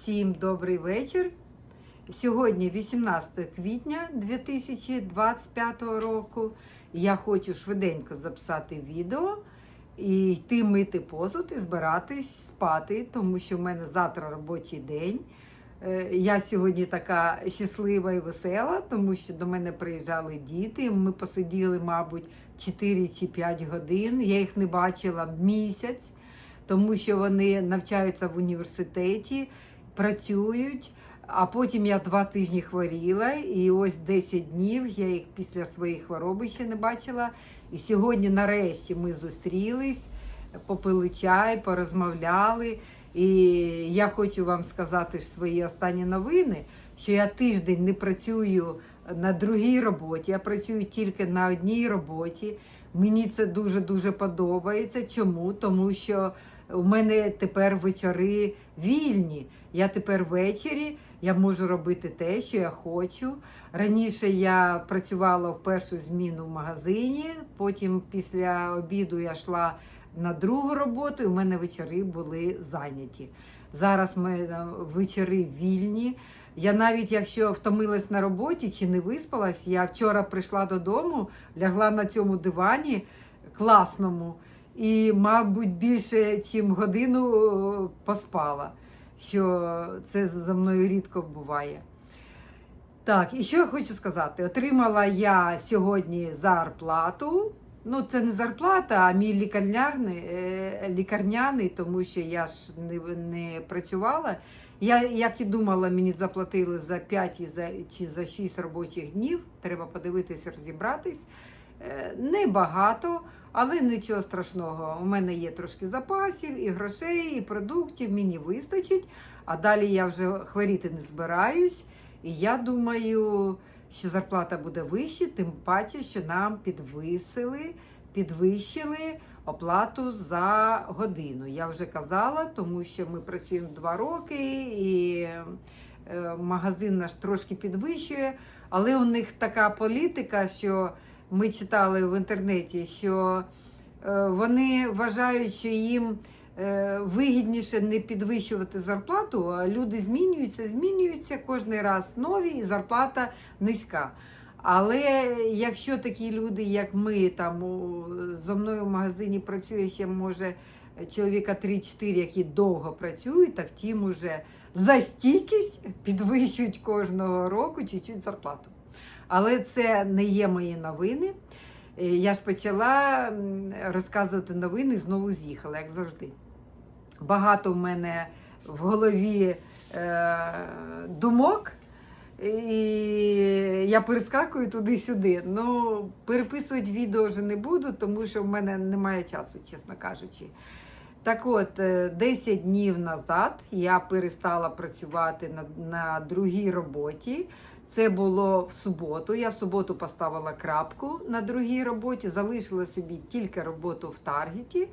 Всім добрий вечір. Сьогодні 18 квітня 2025 року. Я хочу швиденько записати відео і йти мити посуд і збиратись спати, тому що в мене завтра робочий день. Е, Я сьогодні така щаслива і весела, тому що до мене приїжджали діти. Ми посиділи, мабуть, 4 чи 5 годин. Я їх не бачила місяць, тому що вони навчаються в університеті, працюють. А потім я два тижні хворіла, і ось 10 днів я їх після своєї хвороби ще не бачила. І сьогодні, нарешті, ми зустрілись, попили чай, порозмовляли. І я хочу вам сказати свої останні новини, що я тиждень не працюю на другій роботі, я працюю тільки на одній роботі. Мені це дуже-дуже подобається. Чому? Тому що у мене тепер вечори вільні. Я тепер ввечері я можу робити те, що я хочу. Раніше я працювала в першу зміну в магазині, потім після обіду я йшла на другу роботу, і у мене вечори були зайняті. Зараз мене вечори вільні. Я навіть якщо втомилась на роботі чи не виспалась, я вчора прийшла додому, лягла на цьому дивані класному і, мабуть, більше ніж годину поспала, що це за мною рідко буває. Так, і що я хочу сказати? Отримала я сьогодні зарплату. Ну, це не зарплата, а мій лікарняний, е, лікарняний, тому що я ж не, не працювала. Я, як і думала, мені заплатили за 5 і за, чи за 6 робочих днів. Треба подивитись, розібратись. Е, Небагато, але нічого страшного. У мене є трошки запасів, і грошей, і продуктів, мені вистачить. А далі я вже хворіти не збираюсь. І я думаю, що зарплата буде вища, тим паче, що нам підвисили, підвищили оплату за годину. Я вже казала, тому що ми працюємо два роки, і е, магазин наш трошки підвищує, але у них така політика, що ми читали в інтернеті, що е, вони вважають, що їм е, вигідніше не підвищувати зарплату, а люди змінюються, змінюються кожен раз нові, і зарплата низька. Але якщо такі люди, як ми, там зо мною в магазині працює ще може чоловіка 3-4, які довго працюють, так тим уже за стійкість підвищують кожного року чуть-чуть зарплату. Але це не є мої новини. Е, Я ж почала розказувати новини, знову з'їхала, як завжди. Багато в мене в голові е, думок, і я перескакую туди-сюди. Ну, переписувати відео вже не буду, тому що в мене немає часу, чесно кажучи. Так от, е, 10 днів назад я перестала працювати на, на другій роботі. Це було в суботу. Я в суботу поставила крапку на другій роботі, залишила собі тільки роботу в Таргеті,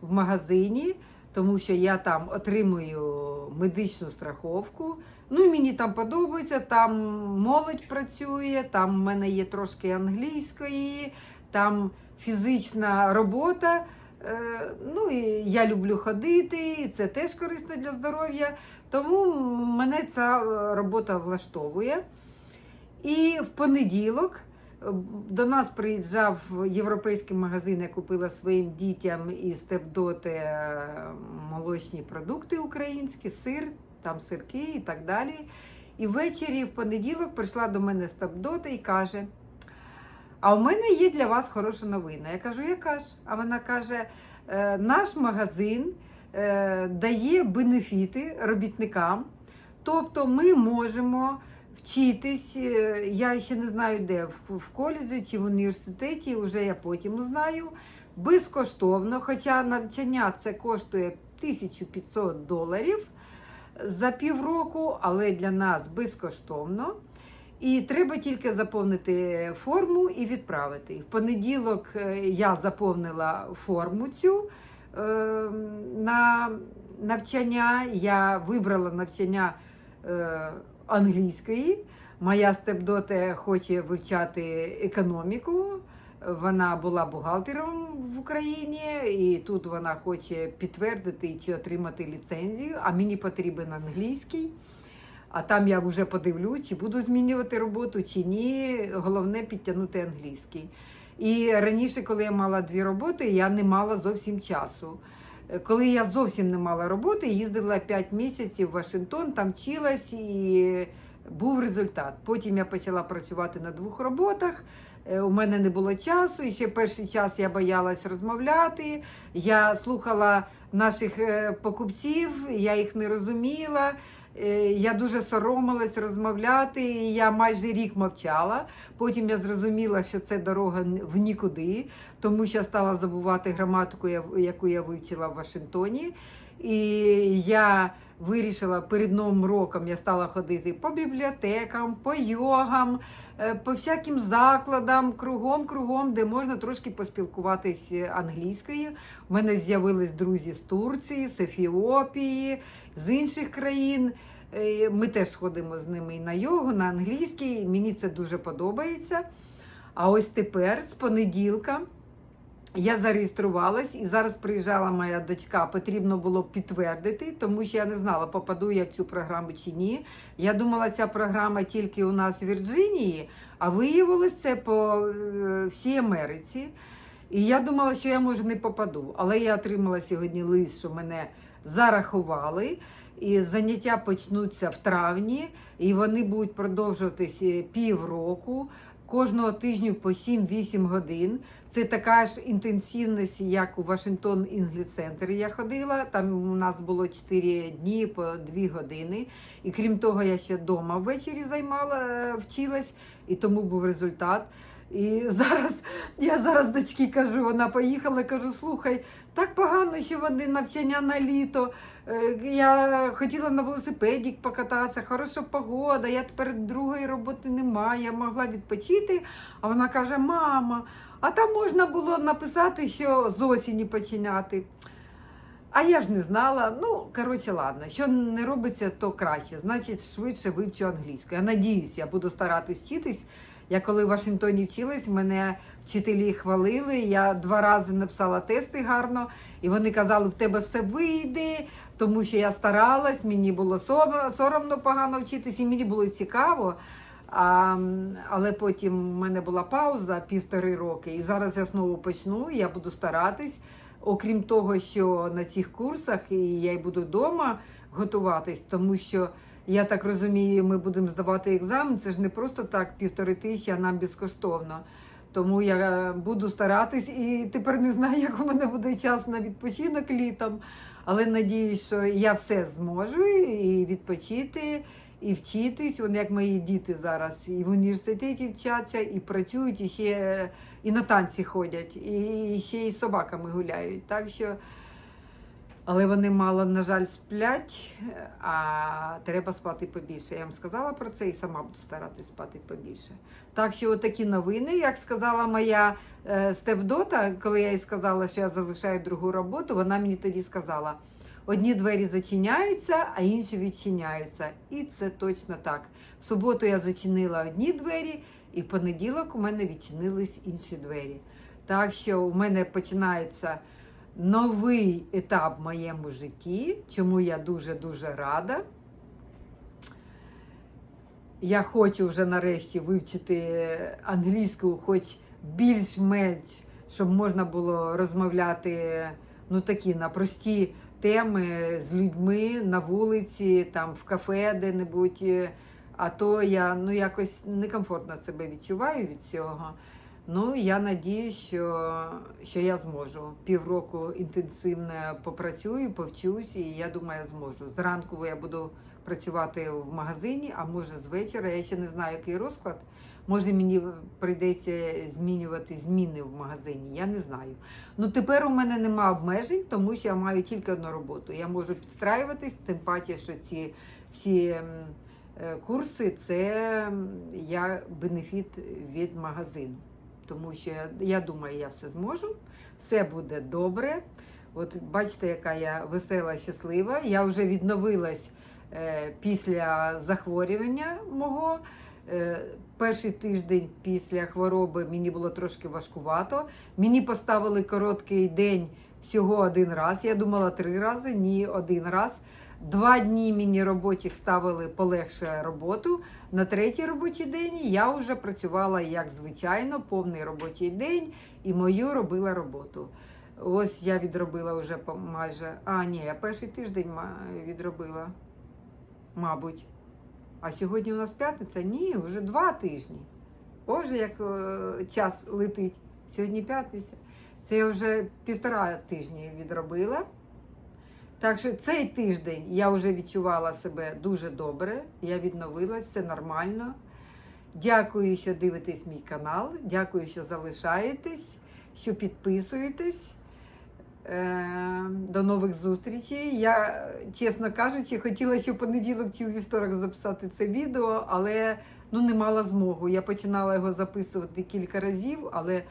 в магазині, тому що я там отримую медичну страховку. Ну мені там подобається, там молодь працює, там в мене є трошки англійської, там фізична робота. Е, Ну і я люблю ходити, і це теж корисно для здоров'я. Тому мене ця е, робота влаштовує. І в понеділок е, до нас приїжджав європейський магазин, я купила своїм дітям із Степдоти е, молочні продукти українські, сир, там сирки і так далі. І ввечері в понеділок прийшла до мене Степдота і каже: А у мене є для вас хороша новина. Я кажу, яка ж? А вона каже: «Е, наш магазин дає бенефіти робітникам, тобто ми можемо вчитись. е, Я ще не знаю, де в, коледжі чи в університеті, вже я потім узнаю. Безкоштовно, хоча навчання це коштує 1500 доларів за півроку, але для нас безкоштовно. І треба тільки заповнити форму і відправити. В понеділок е, я заповнила форму цю е, на навчання. Я вибрала навчання е, англійської. Моя степдоте хоче вивчати економіку, Вона була бухгалтером в Україні, і тут вона хоче підтвердити чи отримати ліцензію, а мені потрібен англійський. А там я вже подивлюсь, чи буду змінювати роботу, чи ні. Головне підтягнути англійський. І раніше, коли я мала дві роботи, я не мала зовсім часу. Коли я зовсім не мала роботи, їздила 5 місяців в Вашингтон, там вчилась і був результат. Потім я почала працювати на двох роботах. Е, У мене не було часу, і ще перший час я боялась розмовляти. Я слухала наших е, покупців, я їх не розуміла. Е, Я дуже соромилась розмовляти. і Я майже рік мовчала. Потім я зрозуміла, що це дорога в нікуди, тому що я стала забувати граматику, яку я вивчила в Вашингтоні. І я вирішила перед новим роком я стала ходити по бібліотекам, по йогам, е, по всяким закладам, кругом, кругом, де можна трошки поспілкуватись англійською. У мене з'явились друзі з Турції, з Ефіопії, з інших країн. Е, Ми теж ходимо з ними і на йогу, на англійський. Мені це дуже подобається. А ось тепер, з понеділка, я зареєструвалась і зараз приїжджала моя дочка. Потрібно було підтвердити, тому що я не знала, попаду я в цю програму чи ні. Я думала, ця програма тільки у нас в Вірджинії, а виявилось це по е, всій Америці. І я думала, що я може не попаду. Але я отримала сьогодні лист, що мене зарахували. І заняття почнуться в травні, і вони будуть продовжуватися півроку. Кожного тижню по 7-8 годин. Це така ж інтенсивність, як у Вашингтон Інгліс Центр я ходила. Там у нас було 4 дні по 2 години. І крім того, я ще вдома ввечері займала, е, вчилась, і тому був результат. І зараз я зараз дочки кажу, вона поїхала, кажу, слухай, так погано, що вони навчання на літо. Е, Я хотіла на велосипеді покататися, хороша погода, я тепер другої роботи немає, я могла відпочити. А вона каже: мама, а там можна було написати, що з осені починати. А я ж не знала. Ну, коротше, ладно, що не робиться, то краще. Значить, швидше вивчу англійську. Я надіюсь, я буду старатись вчитись. Я коли в Вашингтоні вчилась, мене вчителі хвалили. Я два рази написала тести гарно, і вони казали, в тебе все вийде, тому що я старалась, мені було соромно погано вчитись, і мені було цікаво. А, але потім в мене була пауза півтори роки, і зараз я знову почну. Я буду старатись. Окрім того, що на цих курсах і я й буду вдома готуватись, тому що я так розумію, ми будемо здавати екзамен. Це ж не просто так півтори тисячі, а нам безкоштовно. Тому я буду старатись і тепер не знаю, як у мене буде час на відпочинок літом. Але надіюсь, що я все зможу і відпочити, і вчитись. Вони як мої діти зараз і в університеті вчаться, і працюють, і ще і на танці ходять, і ще й з собаками гуляють. Так що, але вони мало, на жаль, сплять, а треба спати побільше. Я вам сказала про це і сама буду старатися спати побільше. Так що, отакі новини, як сказала моя е, степдота, коли я їй сказала, що я залишаю другу роботу, вона мені тоді сказала: одні двері зачиняються, а інші відчиняються. І це точно так. В суботу я зачинила одні двері, і в понеділок у мене відчинились інші двері. Так що у мене починається новий етап в моєму житті, чому я дуже-дуже рада. Я хочу вже нарешті вивчити англійську, хоч більш-менш, щоб можна було розмовляти ну, такі на прості теми з людьми на вулиці, там в кафе де-небудь. А то я ну, якось некомфортно себе відчуваю від цього. Ну, я надію, що, що я зможу. Півроку інтенсивно попрацюю, повчусь, і я думаю, зможу. Зранку я буду працювати в магазині, а може з вечора. Я ще не знаю, який розклад. Може, мені прийдеться змінювати зміни в магазині. Я не знаю. Ну тепер у мене нема обмежень, тому що я маю тільки одну роботу. Я можу підстраюватись, тим паче, що ці всі е, курси це я бенефіт від магазину. Тому що я, я думаю, я все зможу, все буде добре. От бачите, яка я весела, щаслива. Я вже відновилась е, після захворювання мого. Е, Перший тиждень після хвороби мені було трошки важкувато. Мені поставили короткий день всього один раз. Я думала три рази, ні, один раз. Два дні мені робочих ставили полегше роботу. На третій робочий день я вже працювала як звичайно, повний робочий день і мою робила роботу. Ось я відробила вже майже. А, ні, я перший тиждень відробила, мабуть. А сьогодні у нас п'ятниця? Ні, вже два тижні. Боже, як е, час летить. Сьогодні п'ятниця. Це я вже півтора тижні відробила. Так що цей тиждень я вже відчувала себе дуже добре. Я відновилась, все нормально. Дякую, що дивитесь мій канал. Дякую, що залишаєтесь, що підписуєтесь. Е, До нових зустрічей. Я, чесно кажучи, хотіла ще в понеділок чи у вівторок записати це відео, але ну, не мала змогу. Я починала його записувати кілька разів, але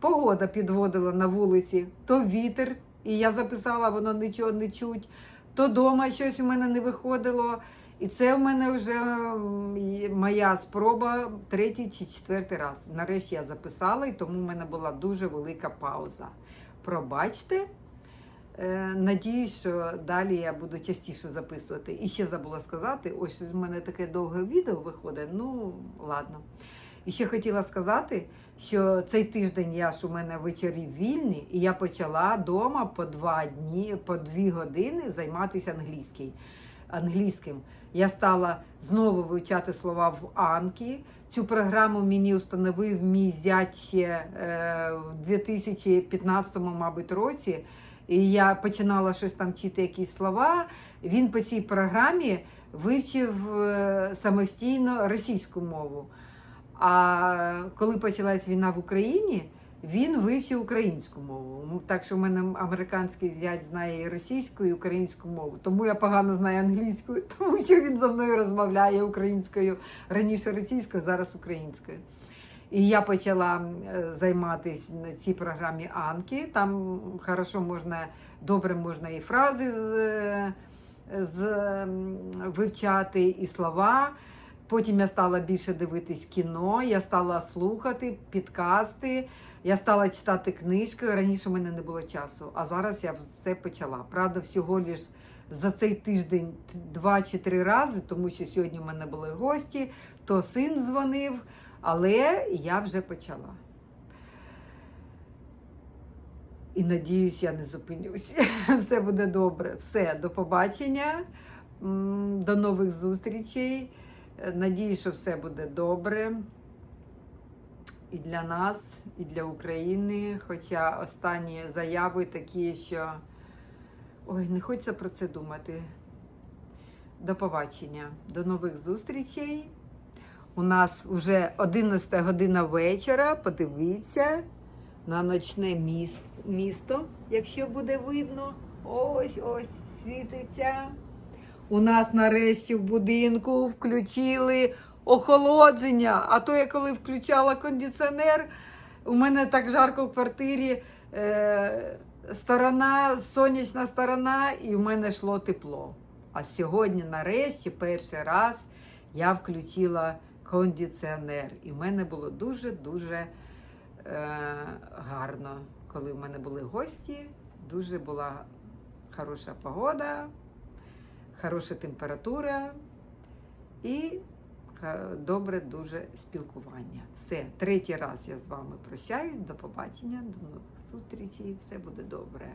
погода підводила на вулиці, то вітер, і я записала, воно нічого не чуть, то дома щось у мене не виходило. І це в мене вже моя спроба третій чи четвертий раз. Нарешті я записала, і тому в мене була дуже велика пауза. Пробачте. Е, Надіюсь, що далі я буду частіше записувати. І ще забула сказати, ось щось в мене таке довге відео виходить. Ну, ладно. І ще хотіла сказати, що цей тиждень я ж у мене вечорі вільні, і я почала вдома по два дні, по дві години займатися англійський, англійським. Я стала знову вивчати слова в Анкі. Цю програму мені установив мій зять ще е, в 2015, мабуть, році. І я починала щось там вчити якісь слова. Він по цій програмі вивчив е, самостійно російську мову. А коли почалась війна в Україні, він вивчив українську мову. Так що в мене американський зять знає і російську, і українську мову. Тому я погано знаю англійську, тому що він зі мною розмовляє українською раніше російською, зараз українською. І я почала е, займатися на цій програмі Анки. Там хорошо можна, добре можна і фрази з, з, вивчати, і слова. Потім я стала більше дивитись кіно, я стала слухати підкасти, я стала читати книжки. Раніше у мене не було часу, а зараз я все почала. Правда, всього лиш за цей тиждень два чи три рази, тому що сьогодні у мене були гості, то син дзвонив, але я вже почала. І надіюсь, я не зупинюсь. Все буде добре. Все, до побачення, до нових зустрічей. Надіюсь, що все буде добре. І для нас, і для України. Хоча останні заяви такі, що ой, не хочеться про це думати. До побачення, до нових зустрічей. У нас вже 11 година вечора. Подивіться на ночне міс- місто, якщо буде видно. Ось ось світиться. У нас нарешті в будинку включили охолодження. А то я коли включала кондиціонер, у мене так жарко в квартирі. Е, сторона, сонячна сторона, і в мене йшло тепло. А сьогодні, нарешті, перший раз я включила кондиціонер. І в мене було дуже-дуже е, гарно, коли в мене були гості. Дуже була хороша погода, хороша температура і е, добре дуже спілкування. Все, третій раз я з вами прощаюсь. До побачення, до нових зустрічей. Все буде добре.